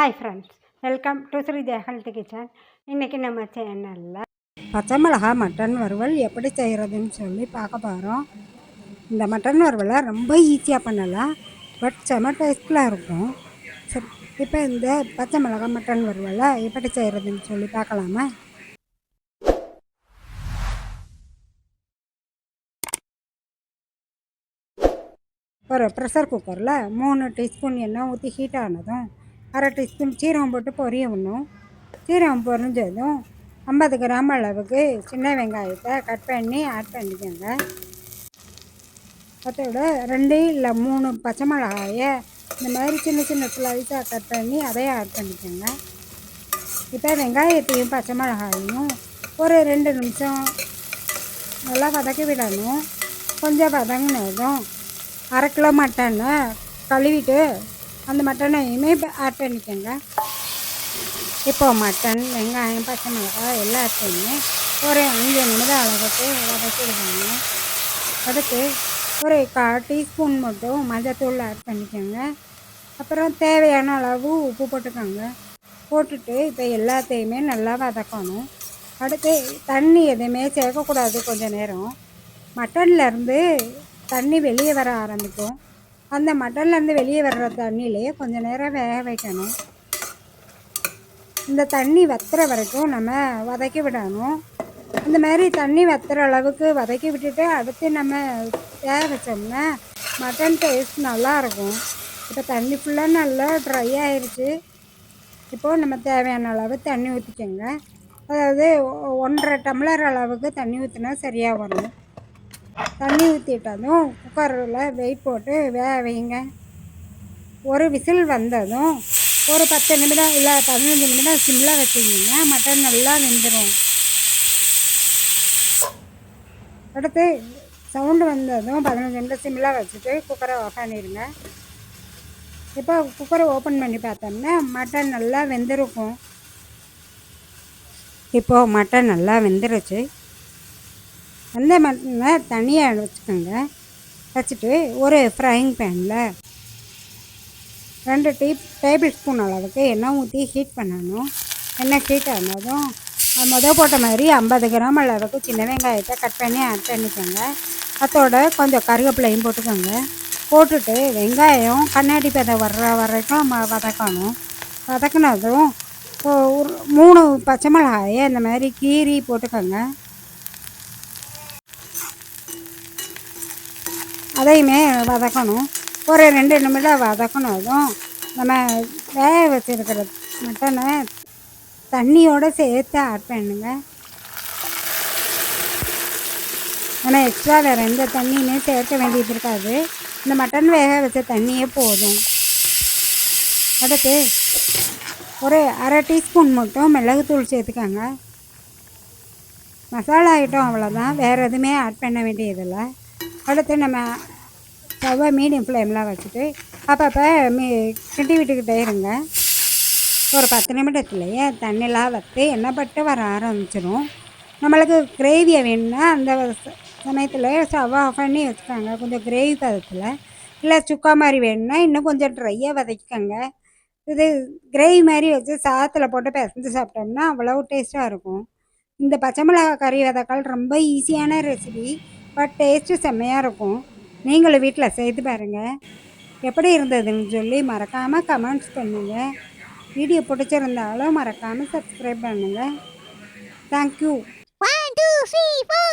Hi friends welcome to Sreeja health kitchen இன்றைக்கி நம்ம சேனலில் பச்சை மிளகா மட்டன் வறுவல் எப்படி செய்கிறதுன்னு சொல்லி பார்க்க போகிறோம் இந்த மட்டன் வறுவலை ரொம்ப ஈஸியாக பண்ணலாம். பட் செம டேஸ்ட்டில் இருக்கும் இப்போ இந்த பச்சை மிளகா மட்டன் வறுவலை எப்படி செய்கிறதுன்னு சொல்லி பார்க்கலாமா? ஒரு ப்ரெஷர் குக்கரில் மூணு டீஸ்பூன் எண்ணெய் ஊற்றி ஹீட் ஆனதும் அரை டீஸ்பூன் சீரகம் போட்டு பொரிய விடணும் சீரகம் பொரிஞ்சதும் ஐம்பது கிராம் அளவுக்கு சின்ன வெங்காயத்தை கட் பண்ணி ஆட் பண்ணிக்கோங்க. அதோட ரெண்டு இல்லை மூணு பச்சை மிளகாயை இந்த மாதிரி சின்ன சின்ன ஸ்லைஸாக கட் பண்ணி அதையும் ஆட் பண்ணிக்கோங்க. இப்போ வெங்காயத்தையும் பச்சை மிளகாயையும் ஒரு ரெண்டு நிமிஷம் நல்லா வதக்கி விடணும். கொஞ்சம் வதங்கினதும் அரை கிலோ மட்டனை கழுவிட்டு அந்த மட்டனையுமே ஆட் பண்ணிக்கோங்க. இப்போ மட்டன் வெங்காயம் பச்சை மிளகாய் எல்லாத்தையுமே ஒரு அஞ்சு நிமிடம் அளவுக்கு வதக்கி அதுக்கு ஒரு கால் டீஸ்பூன் மட்டும் மஞ்சத்தூள் ஆட் பண்ணிக்கோங்க. அப்புறம் தேவையான அளவு உப்பு போட்டுக்கோங்க. போட்டுட்டு இப்போ எல்லாத்தையுமே நல்லா வதக்கணும். அடுத்து தண்ணி எதுவுமே சேர்க்கக்கூடாது கொஞ்சம் நேரம். மட்டன்லேருந்து தண்ணி வெளியே வர ஆரம்பிக்கும். அந்த மட்டன்லேருந்து வெளியே வர்ற தண்ணியிலே கொஞ்சம் நேரம் வேக வைக்கணும். இந்த தண்ணி வத்துற வரைக்கும் நம்ம வதக்கி விடணும். இந்த மாதிரி தண்ணி வத்துற அளவுக்கு வதக்கி விட்டுட்டு அடுத்து நம்ம வேக வச்சோம்னா மட்டன் டேஸ்ட் நல்லாயிருக்கும். இப்போ தண்ணி ஃபுல்லாக நல்லா ட்ரை ஆயிடுச்சு இப்போது நம்ம தேவையான அளவு தண்ணி ஊற்றிக்கோங்க அதாவது ஒ- ஒன்றரை டம்ளர் அளவுக்கு தண்ணி ஊற்றினா சரியாக வரும். தண்ணி ஊற்றிட்டதும் குக்கரில் வெயிட் போட்டு வேக வைங்க. ஒரு விசில் வந்ததும் ஒரு பத்து நிமிடம் இல்லை பதினஞ்சு நிமிடம் சிம்மில் வச்சிங்கன்னா மட்டன் நல்லா வெந்துடும் அடுத்து சவுண்டு வந்ததும் பதினஞ்சு நிமிடம் சிம்மில் வச்சுட்டு குக்கரை ஆஃப் பண்ணிடுங்க இப்போ குக்கரை ஓப்பன் பண்ணி பார்த்தோம்னா மட்டன் நல்லா வெந்திருக்கும். இப்போது மட்டன் நல்லா வெந்துருச்சு. அந்த மட்டனை தனியாக வச்சுக்கோங்க. வச்சுட்டு ஒரு ஃப்ரைங் பேனில் ரெண்டு டீ டேபிள் ஸ்பூன் அளவுக்கு எண்ணெய் ஊற்றி ஹீட் பண்ணணும். எண்ணெய் ஹீட் ஆனதும் மொதல் போட்ட மாதிரி ஐம்பது கிராம் அளவுக்கு சின்ன வெங்காயத்தை கட் பண்ணி ஆட் பண்ணிக்கோங்க. அதோட கொஞ்சம் கருவேப்பிலையும் போட்டுக்கோங்க. போட்டுட்டு வெங்காயம் கண்ணாடி பதம் வர்ற வரைக்கும் வதக்கணும். வதக்குனதும் ஒரு மூணு பச்சை மிளகாயை இந்த மாதிரி கீரி போட்டுக்கோங்க. அதையுமே வதக்கணும். ஒரு ரெண்டு நிமிடம் அதுவும் நம்ம வேக வச்சுருக்கிற மட்டனை தண்ணியோடு சேர்த்து ஆட் பண்ணுங்க. ஆனால் எக்ஸ்ட்ரா வேறு எந்த தண்ணியுமே சேர்க்க வேண்டியது இருக்காது. இந்த மட்டன் வேக வச்ச தண்ணியே போதும். அடுத்து ஒரு அரை டீஸ்பூன் மட்டும் மிளகுத்தூள் சேர்த்துக்கோங்க. மசாலா ஐட்டம் அவ்வளோதான் வேறு எதுவுமே ஆட் பண்ண வேண்டியதில்லை. அடுத்து நம்ம ஸ்டவ்வை மீடியம் ஃப்ளேமில் வச்சுட்டு அப்பப்போ மீ கிண்டி விட்டுக்கிட்டே இருங்க. ஒரு பத்து நிமிடத்துலையே தண்ணிலாம் வற்றி எண்ணெய் பட்டு வர ஆரம்பிச்சிடும் நம்மளுக்கு கிரேவியை வேணும்னா அந்த சமயத்தில் ஸ்டவ் ஆஃப் பண்ணி வச்சுக்கோங்க. கொஞ்சம் கிரேவி பதத்தில். இல்லை சுக்கா மாதிரி வேணும்னா இன்னும் கொஞ்சம் ட்ரையாக வதக்கிக்கோங்க. இது கிரேவி மாதிரி வச்சு சாதத்தில் போட்டு பிசைஞ்சு சாப்பிட்டோம்னா அவ்வளோ டேஸ்ட்டாக இருக்கும். இந்த பச்சை மிளகா கறி வதக்கால் ரொம்ப ஈஸியான ரெசிபி பட் டேஸ்ட்டு செம்மையாக இருக்கும். நீங்களும் வீட்டில் செய்து பாருங்கள் எப்படி இருந்ததுன்னு சொல்லி மறக்காமல் கமெண்ட்ஸ் பண்ணுங்கள் வீடியோ பிடிச்சிருந்தாலும் மறக்காமல் சப்ஸ்கிரைப் பண்ணுங்கள் thank you one two three four